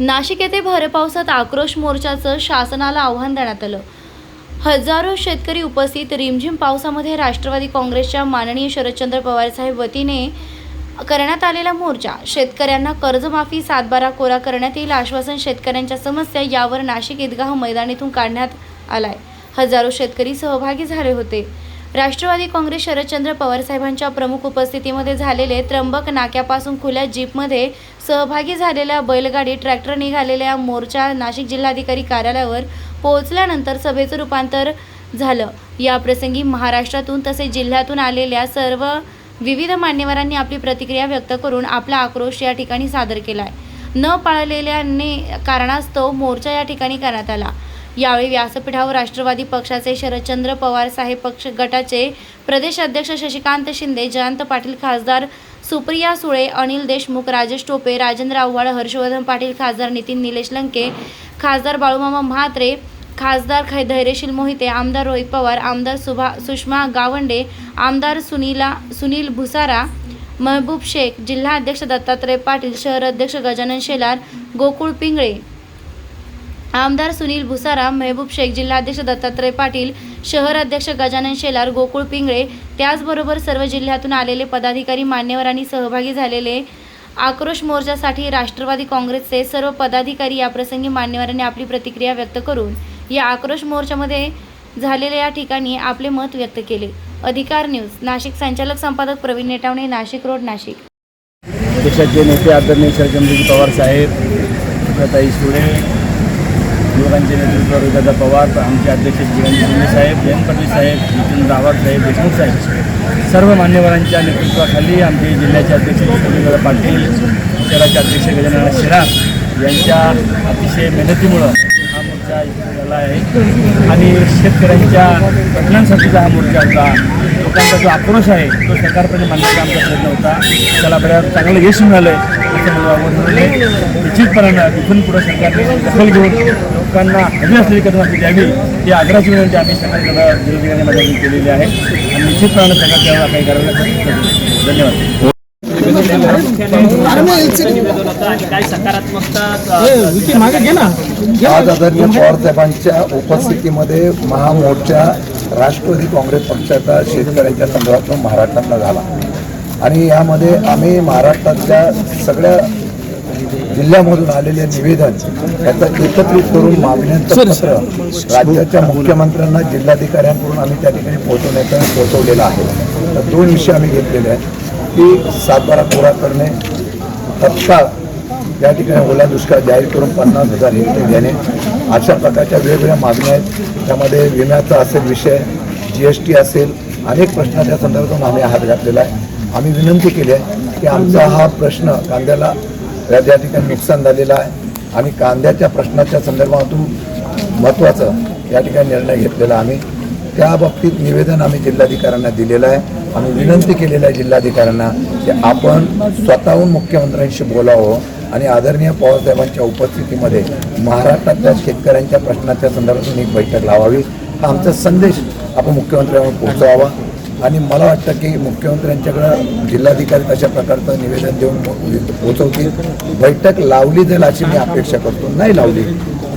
नाशिक येथे भरपावसात आक्रोश मोर्चाचं शासनाला आव्हान देण्यात आलं. हजारो शेतकरी उपस्थित रिमझिम पावसामध्ये राष्ट्रवादी काँग्रेसच्या माननीय शरदचंद्र पवार साहेब वतीने करण्यात आलेला मोर्चा. शेतकऱ्यांना कर्जमाफी सातबारा कोरा करण्यात येईल आश्वासन शेतकऱ्यांच्या समस्या यावर नाशिक ईदगाह मैदानीतून काढण्यात आलाय. हजारो शेतकरी सहभागी झाले होते. राष्ट्रवादी काँग्रेस शरदचंद्र पवार साहेबांच्या प्रमुख उपस्थितीमध्ये झालेले त्र्यंबक नाक्यापासून खुल्या जीपमध्ये सहभागी झालेल्या बैलगाडी ट्रॅक्टर निघालेल्या मोर्चा नाशिक जिल्हाधिकारी कार्यालयावर पोहोचल्यानंतर सभेचं रूपांतर झालं. या प्रसंगी महाराष्ट्रातून तसेच जिल्ह्यातून आलेल्या सर्व विविध मान्यवरांनी आपली प्रतिक्रिया व्यक्त करून आपला आक्रोश या ठिकाणी सादर केला आहे न पाळलेल्याने कारणास्तव मोर्चा या ठिकाणी करण्यात आला. यावेळी व्यासपीठावर राष्ट्रवादी पक्षाचे शरदचंद्र पवार साहेब पक्ष गटाचे प्रदेश अध्यक्ष शशिकांत शिंदे जयंत पाटील खासदार सुप्रिया सुळे अनिल देशमुख राजेश टोपे राजेंद्र आव्हाड हर्षवर्धन पाटील खासदार नितीन निलेश लंके खासदार बाळूमामा म्हात्रे खासदार खै धैर्यशील मोहिते आमदार रोहित पवार आमदार सुभा सुषमा गावंडे आमदार सुनीला सुनील भुसारा महबूब शेख जिल्हा अध्यक्ष दत्तात्रय पाटील शहर अध्यक्ष गजानन शेलार गोकुळ पिंगळे आमदार सुनील भुसारा मेहबूब शेख जिल्हाध्यक्ष दत्तात्रय पाटील शहर अध्यक्ष गजानन शेलार गोकुळ पिंगळे त्याचबरोबर सर्व जिल्ह्यातून आलेले पदाधिकारी मान्यवरांनी सहभागी झालेले आक्रोश मोर्चासाठी राष्ट्रवादी काँग्रेसचे सर्व पदाधिकारी याप्रसंगी मान्यवरांनी आपली प्रतिक्रिया व्यक्त करून या आक्रोश मोर्चामध्ये झालेल्या या ठिकाणी आपले मत व्यक्त केले. अधिकार न्यूज नाशिक संचालक संपादक प्रवीण नेटावणे नाशिक रोड नाशिक. देशाचे नेते आदरणीय शरदचंद्रजी पवार साहेब सुळे लोकांचे नेतृत्व रोहिदादा पवार आमचे अध्यक्ष जीवन साहेब जयंत पाटील साहेब नितीन रावत साहेब देशमुख साहेब. सर्व मान्यवरांच्या नेतृत्वाखाली आमचे जिल्ह्याचे अध्यक्ष रोहिदादा पाटील शहराचे अध्यक्ष गजानन शेरार यांच्या अतिशय मेहनतीमुळं हा मोर्चा झाला आहे. आणि शेतकऱ्यांच्या प्रश्नांसाठीचा हा मोर्चा होता. लोकांचा जो आक्रोश आहे तो सरकारकडे मांडण्याचा आमचा प्रयत्न होता. त्याला बऱ्याच चांगलं यश मिळालं आहे असं मला निश्चितपणानं तिथून पुढं सरकारने दखल घेऊन लोकांना हवी असलेली कर्जमाफी द्यावी ही आग्रहाची विनंती आम्ही सरकारकडे जिल्हाधिकाऱ्यांच्या माध्यमातून केलेली आहे. आणि निश्चितपणे सरकार त्याला काही करायला धन्यवाद. आज आदरणीय पवार साहेबांच्या उपस्थितीमध्ये महामोर्चा राष्ट्रवादी काँग्रेस पक्षाचा शेतकऱ्यांच्या संदर्भातून महाराष्ट्रातला झाला. आणि यामध्ये आम्ही महाराष्ट्रातल्या सगळ्या जिल्ह्यामधून आलेले निवेदन याचं एकत्रित करून मागण्यांचं पत्र राज्याच्या मुख्यमंत्र्यांना जिल्हाधिकाऱ्यांकडून आम्ही त्या ठिकाणी पोहोचवण्याचं पोहोचवलेलं आहे. तर दोन विषय आम्ही घेतलेले आहेत. की सातबारा कोरा करणे तत्काळ या ठिकाणी ओला दुष्काळ जाहीर करून पन्नास हजार हेक्टर देणे अशा प्रकारच्या वेगवेगळ्या मागण्या आहेत. त्यामध्ये विम्याचा असेल विषय जी एस टी असेल अनेक प्रश्न त्या संदर्भातून आम्ही हात घातलेला आहे. आम्ही विनंती केली आहे की आमचा हा प्रश्न कांद्याला या ज्या ठिकाणी नुकसान झालेलं आहे. आणि कांद्याच्या प्रश्नाच्या संदर्भातून महत्त्वाचं या ठिकाणी निर्णय घेतलेला आम्ही. त्या बाबतीत निवेदन आम्ही जिल्हाधिकाऱ्यांना दिलेलं आहे. आम्ही विनंती केलेलं आहे जिल्हाधिकाऱ्यांना की आपण स्वतःहून मुख्यमंत्र्यांशी बोलावं आणि आदरणीय पवारसाहेबांच्या उपस्थितीमध्ये महाराष्ट्रातल्या शेतकऱ्यांच्या प्रश्नाच्या संदर्भातून एक बैठक लावावी. हा आमचा संदेश आपण मुख्यमंत्र्यांवर पोहोचवावा. आणि मला वाटतं की मुख्यमंत्र्यांच्याकडं जिल्हाधिकारी तशा प्रकारचं निवेदन देऊन पोहोचवतील बैठक लावली जाईल अशी मी अपेक्षा करतो. नाही लावली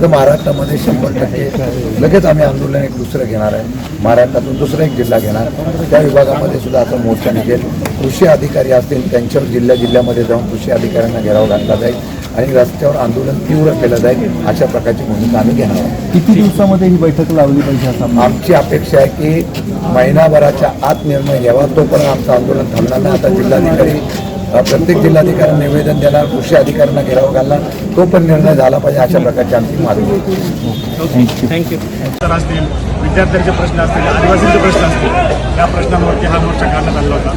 तर महाराष्ट्रामध्ये शंभर टक्के लगेच आम्ही आंदोलन एक दुसरं घेणार आहे. महाराष्ट्रातून दुसरा एक जिल्हा घेणार. त्या विभागामध्ये सुद्धा आता मोर्चा निघेल. कृषी अधिकारी असतील त्यांच्यावर जिल्ह्या जिल्ह्यामध्ये जाऊन कृषी अधिकाऱ्यांना घेराव घातला जाईल. आणि रस्त्यावर आंदोलन तीव्र केलं जाईल अशा प्रकारची भूमिका आम्ही घेणार आहोत. किती दिवसामध्ये ही बैठक लावली पाहिजे असं आमची अपेक्षा आहे की महिनाभराच्या आत निर्णय घ्यावा तोपर्यंत आमचं आंदोलन थांबणार नाही. आता जिल्हाधिकारी प्रत्येक जिल्हाधिकारी निवेदन देणार कृषी अधिकाऱ्यांना घेराव घालणार तो पण निर्णय झाला पाहिजे अशा प्रकारची आमची मागणी आहे. थँक्यू असतील विद्यार्थ्यांचे प्रश्न असतील आदिवासींचे प्रश्न असतील या प्रश्नांवरती हा मोर्चा काढण्यात आला होता.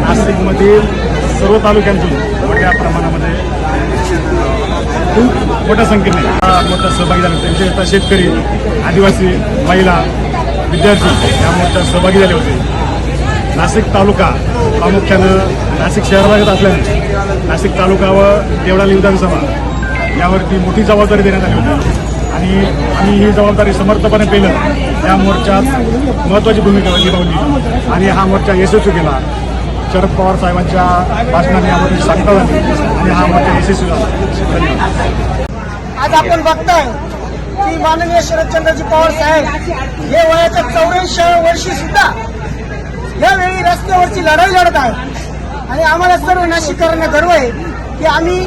नाशिकमधील सर्व तालुक्यांतून मोठ्या प्रमाणामध्ये खूप मोठ्या संख्येने हा मोठा सहभागी झाला. त्यांचे आता शेतकरी आदिवासी महिला विद्यार्थी या मोर्चात सहभागी झाले होते. नाशिक तालुका प्रामुख्यानं नाशिक शहर भागात असल्याने नाशिक तालुका व देवळाली विधानसभा यावरती मोठी जबाबदारी देण्यात आली होती. आणि आम्ही ही जबाबदारी समर्थपणे पेलं या मोर्चात महत्त्वाची भूमिका निभावली. आणि हा मोर्चा यशस्वी केला. शरद पवार साहेबांच्या भाषणाने यामध्ये सांगता झाली आणि हा मोर्चा यशस्वी झाला आज आपण बघताय की माननीय शरदचंद्रजी पवार साहेब हे वयाच्या चौऱ्याऐंशी वर्षी सुद्धा यावेळी रस्त्यावरची लढाई लढत आहे आणि आम्हाला सर्व नाशिककरांना गर्व आहे की आम्ही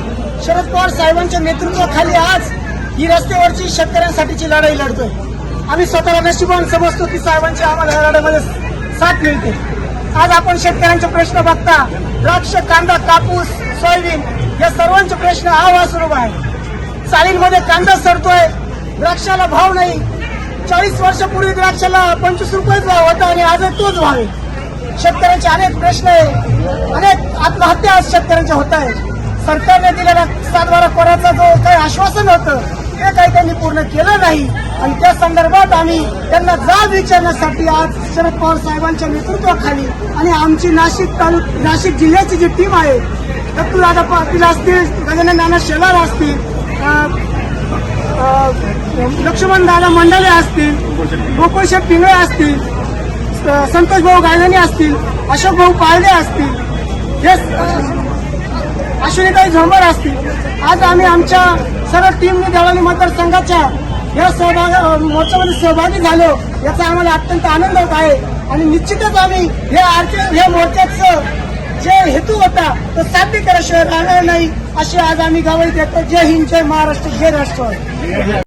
शरद पवार साहेबांच्या नेतृत्वाखाली आज ही रस्त्यावरची शेतकऱ्यांसाठीची लढाई लढतोय. आम्ही स्वतःला नशिबान समजतो की साहेबांची आम्हाला या लढाईमध्ये साथ मिळते. आज आपण शेतकऱ्यांचे प्रश्न बघता. द्राक्ष कांदा कापूस सोयाबीन या सर्वांचे प्रश्न आवाज स्वरूप आहे. चालींमध्ये कांदा सरतोय द्राक्षाला भाव नाही. चाळीस वर्षापूर्वी द्राक्षाला पंचवीस रुपयेच भाव होता आणि आज तोच भाव आहे. शेतकऱ्यांचे अनेक प्रश्न आहे. अनेक आत्महत्या आज शेतकऱ्यांच्या होत आहेत. सरकारने दिलेला सात बारा कोराचा जो काही आश्वासन होतं ते काही त्यांनी पूर्ण केलं नाही. आणि त्या संदर्भात आम्ही त्यांना जाब विचारण्यासाठी आज शरद पवार साहेबांच्या नेतृत्वाखाली आणि आमची नाशिक तालुक नाशिक जिल्ह्याची जी टीम आहे दत्तूदादा पाटील असतील गजानन नाना शेलार असतील लक्ष्मण दादा मंडळे असतील गोकुळशेठ पिंगळे असतील स- संतोष भाऊ गायधानी असतील अशोक भाऊ पाळदे असतील हे अश्विनीताई झोंबर असतील आज आम्ही आमच्या सर्व टीमने देवाली मतदारसंघाच्या या सहभाग मोर्चामध्ये सहभागी झालो. याचा आम्हाला अत्यंत आनंद होत आहे. आणि निश्चितच आम्ही हे आरती या मोर्चाचं जे हेतू होता तो साध्य केल्याशिवाय राहणार नाही अशी आज आम्ही गावाई देतो. जय हिंद जय महाराष्ट्र जय राष्ट्रवादी.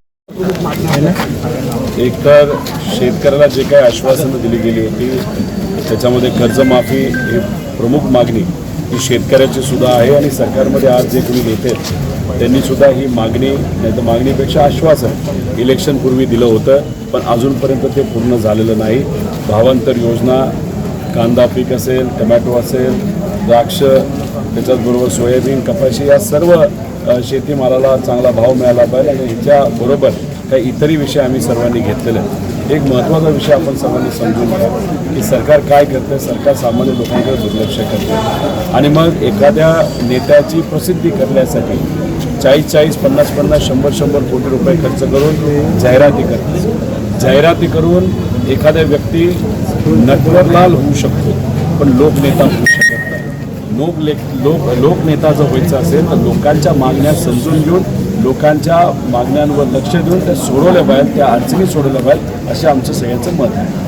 एकतर शेतकऱ्याला जे काही आश्वासनं दिली गेली होती त्याच्यामध्ये कर्जमाफी ही प्रमुख मागणी. ही शेतकऱ्याची सुद्धा आहे आणि सरकारमध्ये आज जे कोणी नेते त्यांनी सुद्धा ही मागणी नाही तर मागणीपेक्षा आश्वासन इलेक्शनपूर्वी दिलं होतं पण अजूनपर्यंत ते पूर्ण झालेलं नाही. भावांतर योजना कांदा पीक असेल टमॅटो असेल द्राक्ष त्याच्याचबरोबर सोयाबीन कपाशी या सर्व शेतीमालाला चांगला भाव मिळाला पाहिजे आणि ह्याच्याबरोबर काही इतरही विषय आम्ही सर्वांनी घेतलेले आहेत. एक महत्त्वाचा विषय आपण सर्वांनी समजून घ्या की सरकार काय करतं सरकार सामान्य लोकांकडे दुर्लक्ष करते आणि मग एखाद्या नेत्याची प्रसिद्धी करण्यासाठी चाळीस चाळीस पन्नास पन्नास शंभर शंभर कोटी रुपये खर्च करून जाहिराती करते जाहिराती करून एखाद्या व्यक्ती नटवरलाल होऊ शकतो पण लोकनेता होऊ शकत नाही. लोक लोक लोकनेता जर व्हायचं असेल तर लोकांच्या मागण्या समजून घेऊन लोकांच्या मागण्यांवर लक्ष देऊन त्या सोडवल्या पाहिजेत त्या अडचणी सोडवल्या पाहिजेत असे आमचं सगळ्यांचं मत आहे.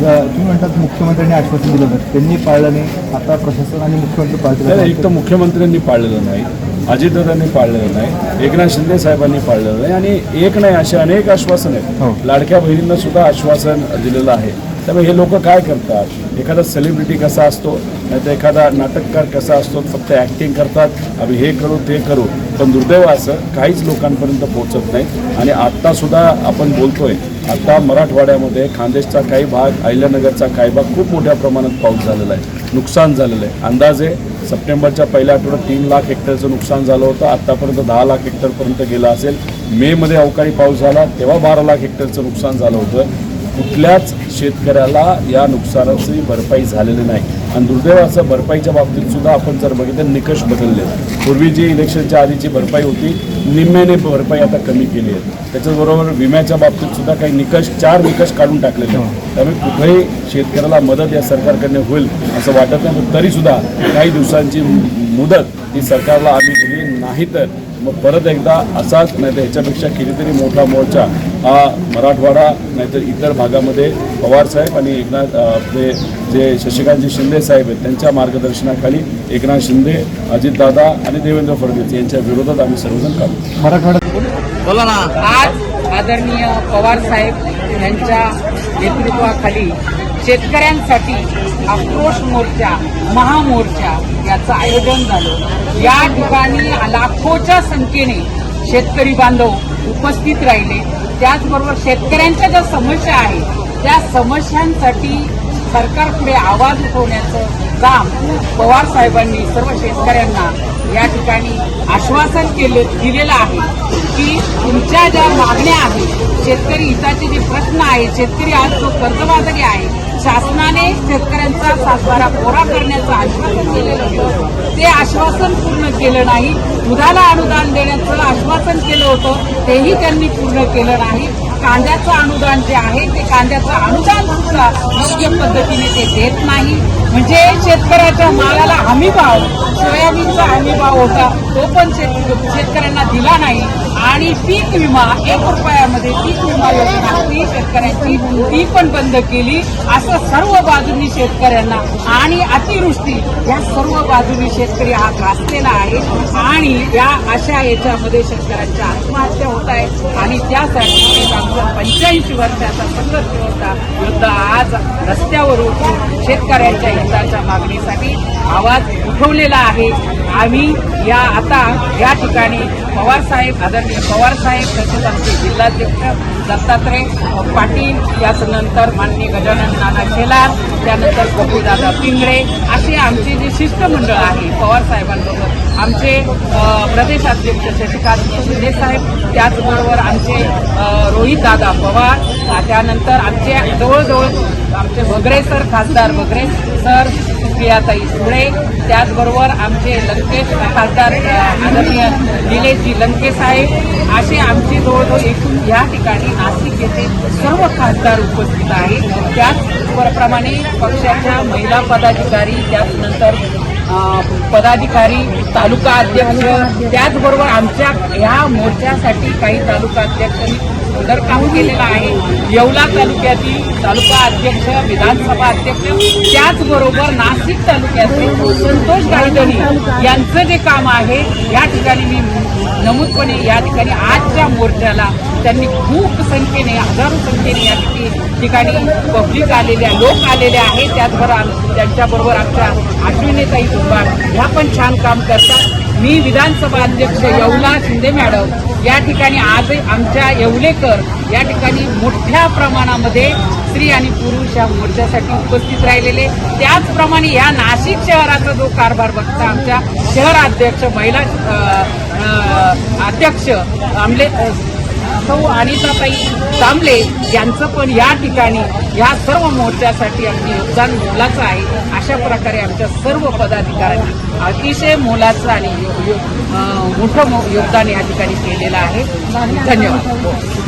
तुम्ही म्हणतात मुख्यमंत्र्यांनी आश्वासन दिलं होतं. त्यांनी पाळलं नाही. आता प्रशासन आणि मुख्यमंत्री नाही, एक तर मुख्यमंत्र्यांनी पाळलेलं नाही. अजितदादांनी पाळलेलं नाही. एकनाथ शिंदे साहेबांनी पाळलेलं नाही. आणि एक नाही असे अनेक आश्वासन हो. आहेत लाडक्या बहिणींना सुद्धा आश्वासन दिलेलं आहे. त्यामुळे हे लोक काय करतात? एखादा सेलिब्रिटी कसा असतो? नाही तर एखादा नाटककार कसा असतो? फक्त ॲक्टिंग करतात? आम्ही हे करू ते करू. पण दुर्दैव असं काहीच लोकांपर्यंत पोहोचत नाही. आणि आत्तासुद्धा आपण बोलतोय आता मराठवाड्यामध्ये खानदेशचा काही भाग अहिल्यानगरचा काही भाग खूप मोठ्या प्रमाणात पाऊस झालेला आहे. नुकसान झालेलं आहे. अंदाजे सप्टेंबरच्या पहिल्या आठवड्यात तीन लाख हेक्टरचं नुकसान झालं होतं. आत्तापर्यंत दहा लाख हेक्टरपर्यंत गेलं असेल. मेमध्ये अवकाळी पाऊस झाला. तेव्हा बारा लाख हेक्टरचं नुकसान झालं होतं. कुठल्याच शेतकऱ्याला या नुकसानाची भरपाई झालेली नाही. आणि दुर्दैवाचं भरपाईच्या बाबतीत सुद्धा आपण जर बघितलं निकष बदलले. पूर्वी जी इलेक्शनच्या आधीची भरपाई होती निम्म्याने भरपाई आता कमी केली आहे. त्याच्याचबरोबर विम्याच्या बाबतीत सुद्धा काही निकष चार निकष काढून टाकलेले आहेत. त्यामुळे कुठेही शेतकऱ्याला मदत या सरकारकडनं होईल असं वाटत नाही. पण तरीसुद्धा काही दिवसांची मुदत ही सरकारला आम्ही दिली नाही तर मग परत एकदा असाच नाही तर ह्याच्यापेक्षा कितीतरी मोठा मोर्चा हा मराठवाडा नाहीतर इतर भागामध्ये पवारसाहेब आणि एकनाथ आपले जे शशिकांतजी शिंदे साहेब आहेत त्यांच्या मार्गदर्शनाखाली एकनाथ शिंदे अजितदादा आणि देवेंद्र फडणवीस यांच्या विरोधात आम्ही सर्वजण काढू मराठवाड्यात आज आदरणीय पवार साहेब यांच्या नेतृत्वाखाली शेतकऱ्यांसाठी आक्रोश मोर्चा महामोर्चा याचं आयोजन झालं. या ठिकाणी लाखोच्या संख्येने शेतकरी बांधव उपस्थित राहिले. त्याचबरोबर शेतकऱ्यांच्या ज्या समस्या आहेत त्या समस्यांसाठी सरकारपुढे आवाज उठवण्याचं काम पवार साहेबांनी सर्व शेतकऱ्यांना या ठिकाणी आश्वासन केले दिलेलं आहे की तुमच्या ज्या मागण्या आहेत शेतकरी हिताचे जे प्रश्न आहेत शेतकरी आज जो कर्जबाजारी आहे शासनाने शेतकऱ्यांचा सातबारा कोरा करण्याचं आश्वासन केलेलं होतं. ते आश्वासन पूर्ण केलं नाही. दुधाला अनुदान देण्याचं आश्वासन केलं होतं. तेही त्यांनी पूर्ण केलं नाही. कांद्याचं अनुदान जे आहे ते कांद्याचं अनुदान सुद्धा योग्य पद्धतीने ते देत नाही. म्हणजे शेतकऱ्याच्या मालाला हमी भाव सोयाबीनचा हमी भाव होता तो पण शेत- शेतकऱ्यांना दिला नाही. आणि पीक विमा एक रुपयामध्ये पीक विमा योजना होती शेतकऱ्यांची ती पण बंद केली. असं सर्व बाजूंनी शेतकऱ्यांना आणि अतिवृष्टी या सर्व बाजूनी शेतकरी हा ग्रासलेला आहे. आणि या अशा याच्यामध्ये शेतकऱ्यांच्या आत्महत्या होत आहेत. आणि त्यासाठी एक आमचा पंच्याऐंशी वर्षाचा संघर्ष होता. युद्ध आज रस्त्यावर उठून शेतकऱ्यांच्या हिताच्या मागणीसाठी आवाज उठवलेला आहे. आम्ही या आता या ठिकाणी पवार साहेब म्हणजे पवार साहेब तसेच आमचे जिल्हाध्यक्ष दत्तात्रय पाटील याच्यानंतर माननीय गजानन नाना शेलार त्यानंतर गोपीदादा पिंगळे असे आमचे जे शिष्टमंडळ आहे पवार साहेबांबरोबर. आमचे प्रदेशाध्यक्ष शशिकांत शिंदे साहेब त्याचबरोबर आमचे रोहित दादा पवार त्यानंतर आमचे जवळजवळ आमचे वगरे सर खासदार वगरे सर सुप्रियाताई सुळे त्याचबरोबर आमचे लंकेश खासदार आदरणीय निलेशजी लंके आहे. असे आमची जवळजवळ एकूण या ठिकाणी नाशिक येथे सर्व खासदार उपस्थित आहेत. त्याचप्रमाणे पक्षाच्या महिला पदाधिकारी त्याचनंतर पदाधिकारी तालुका अध्यक्ष त्याचबरोबर आमच्या ह्या मोर्चासाठी काही तालुका अध्यक्षांनी सुंदर काम केलेलं आहे. येवला तालुक्यातील तालुका अध्यक्ष विधानसभा अध्यक्ष त्याचबरोबर नाशिक तालुक्यातील संतोष गायधनी यांचं जे काम आहे या ठिकाणी मी नमूदपणे या ठिकाणी आजच्या मोर्चाला त्यांनी खूप संख्येने हजारो संख्येने या ठिकाणी पब्लिक आलेल्या लोक आलेले आहेत. त्याचबरोबर त्यांच्याबरोबर आमच्या अश्विनीताई कुंभार ह्या पण छान काम करतात. मी विधानसभा अध्यक्ष येवला शिंदे मॅडम या ठिकाणी आज आमच्या येवलेकर या ठिकाणी मोठ्या प्रमाणामध्ये स्त्री आणि पुरुष या मोर्चासाठी उपस्थित राहिलेले. त्याचप्रमाणे या नाशिक शहराचा जो कारभार बघता आमच्या शहराध्यक्ष महिला अध्यक्ष आमले सौ अनिताताई तांबले यांचं पण या ठिकाणी या सर्व मोर्चासाठी अगदी योगदान मोलाचं आहे अशा प्रकारे आमच्या सर्व पदाधिकाऱ्यांनी अतिशय मोलाचं आणि मोठं मो- योगदान या ठिकाणी केलेलं आहे. धन्यवाद.